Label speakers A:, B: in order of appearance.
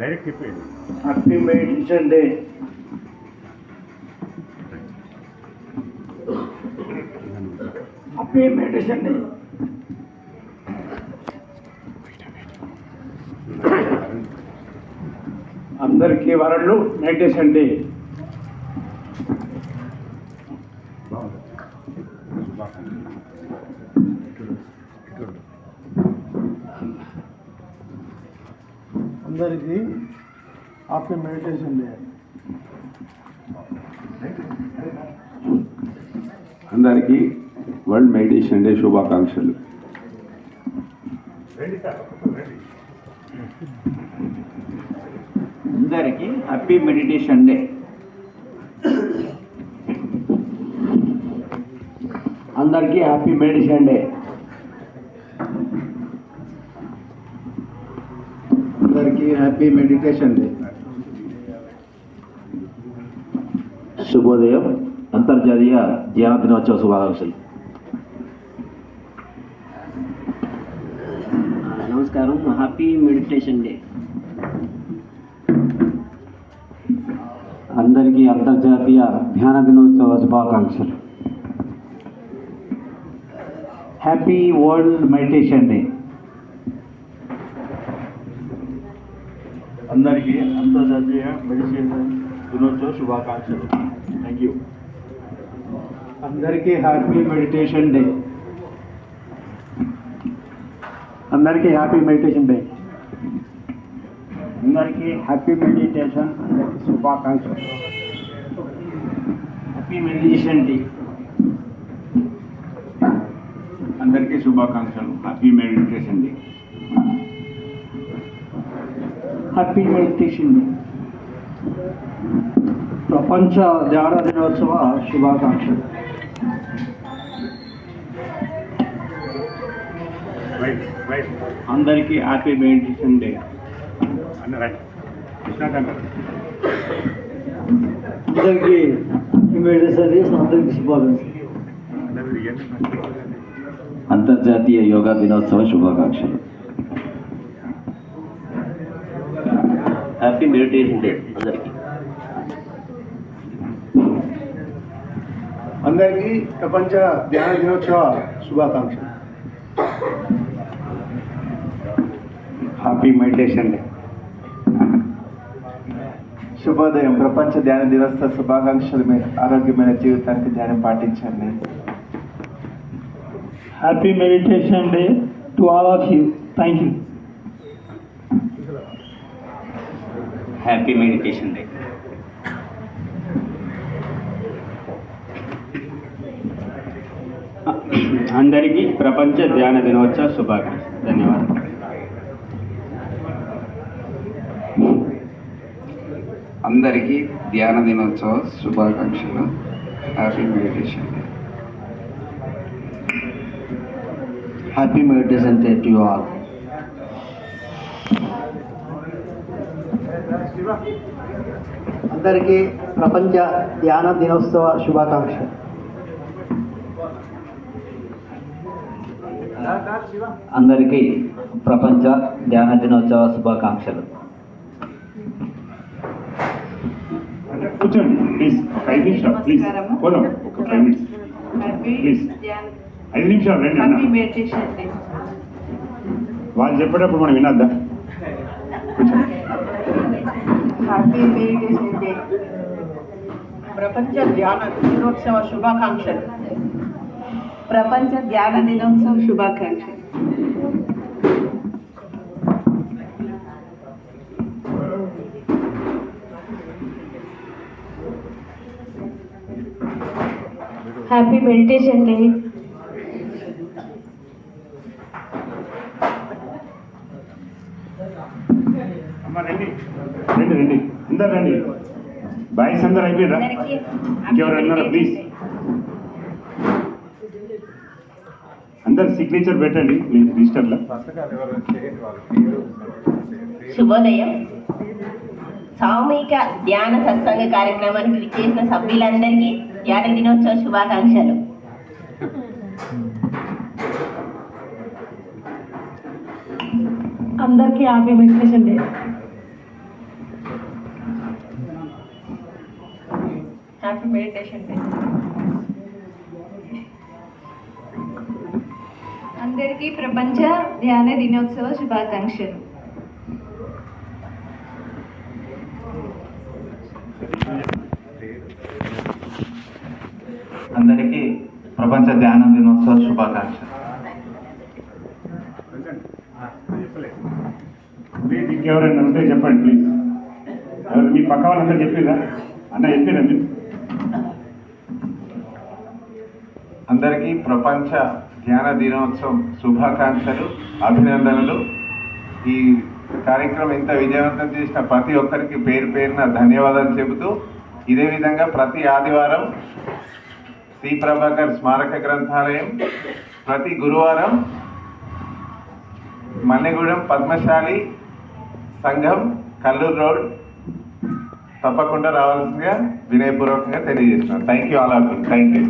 A: Direct చెప్పేయండి.
B: Happy meditation day happy meditation day అందరికీ world meditation day
A: బాగుంది శుభాకాంక్షలు
B: అందరికీ హ్యాపీ మెడిటేషన్ డే
C: అందరికీ వరల్డ్ మెడిటేషన్ డే శుభాకాంక్షలు
A: రండి సార్ ఒక్కొక్కరు రండి
D: అందరికీ హ్యాపీ మెడిటేషన్ డే
B: అందరికీ హ్యాపీ మెడిటేషన్ డే అందరికీ హ్యాపీ మెడిటేషన్ డే
D: శుభోదయం అంతర్జాతీయ ధ్యాన దినోత్సవ శుభాకాంక్షలు
E: నమస్కారం హ్యాపీ మెడిటేషన్ డే
D: అందరికీ అంతర్జాతీయ ధ్యాన దినోత్సవ శుభాకాంక్షలు హ్యాపీ వరల్డ్ మెడిటేషన్ డే
B: అందరికీ అంతర్జాతీయ మెడిటేషన్ దినోత్సవ శుభాకాంక్షలు థ్యాంక్ యూ అందరికీ హ్యాపీ మెడిటేషన్ డే అందరికీ హ్యాపీ మెడిటేషన్ డే అందరికీ హ్యాపీ మెడిటేషన్ అందరికీ శుభాకాంక్షలు హ్యాపీ మెడిటేషన్ డే అందరికీ శుభాకాంక్షలు happy meditation day happy meditation day ప్రపంచ ధ్యాన దినోత్సవ శుభాకాంక్షలు. అందరికీ హ్యాపీ మెడిటేషన్ డే. అందరికీ మెడిటేషన్ డే అందరికీ శుభాకాంక్షలు.
D: అంతర్జాతీయ యోగా దినోత్సవ శుభాకాంక్షలు. హ్యాపీ మెడిటేషన్ డే అందరికీ.
B: అందరికీ ప్రపంచ ధ్యాన దినోత్సవ శుభాకాంక్షలు. హ్యాపీ మెడిటేషన్ డే శుభోదయం. ప్రపంచ ధ్యాన దినోత్సవ శుభాకాంక్షలు మీ ఆరోగ్యమైన జీవితానికి ధ్యానం పాటించండి. Happy meditation day to all of you thank you
E: happy meditation day అందరికీ ప్రపంచ ధ్యాన దినోత్సవ శుభాకాంక్షలు. ధన్యవాదాలు.
C: అందరికీ ధ్యాన దినోత్సవ శుభాకాంక్షలు. Happy meditation
B: happy meditation day to all అందరికీ ప్రపంచ ధ్యాన దినోత్సవ శుభాకాంక్షలు.
D: అందరికీ ప్రపంచ ధ్యాన దినోత్సవ శుభాకాంక్షలు.
A: ఐదు నిమిషాలు రండి అన్న. వాళ్ళు చెప్పేటప్పుడు మనం వినద్దా?
F: ప్రపంచ ధ్యాన దినోత్సవ శుభాకాంక్షలు. ప్రపంచ ధ్యాన దినోత్సవ శుభాకాంక్షలు.
G: హ్యాపీ మెడిటేషన్ డే
A: అమ్మ రండి. రండి రండి. అందరు రండి. బాయ్స్ అందరు అయిపోయారా ఇంకెవరు అన్నారా ప్లీజ్ అందరు సిగ్నేచర్ పెట్టండి ప్లీజ్ రిజిస్టర్లో
H: శుభోదయం. సామూహిక ధ్యాన సత్సంగ కార్యక్రమానికి విచ్చేసిన సభ్యులందరికీ ధ్యాన దినోత్సవ శుభాకాంక్షలు.
G: అందరికీ happy meditation day
I: happy meditation day
G: అందరికీ ప్రపంచ ధ్యాన దినోత్సవ శుభాకాంక్షలు.
J: అందరికీ ప్రపంచ ధ్యాన దినోత్సవ శుభాకాంక్షలు.
A: ప్లీజ్ ఇంకెవరైనా ఉంటే చెప్పండి ప్లీజ్ ఎవరు మీ పక్క వాళ్ళంతా చెప్పిరా అన్న చెప్పిరా మీరు?
J: అందరికీ ప్రపంచ ధ్యాన దినోత్సవం శుభాకాంక్షలు అభినందనలు. ఈ కార్యక్రమం ఇంత విజయవంతం చేసిన ప్రతి ఒక్కరికి పేరు పేరున ధన్యవాదాలు చెబుతూ ఇదే విధంగా ప్రతి ఆదివారం శ్రీ ప్రభాకర్ స్మారక గ్రంథాలయం ప్రతి గురువారం మన్నెగూడెం పద్మశాలి సంఘం కల్లూరు రోడ్. తప్పకుండా రావాల్సిందిగా వినయపూర్వకంగా తెలియజేస్తున్నాను. Thank you all of thank you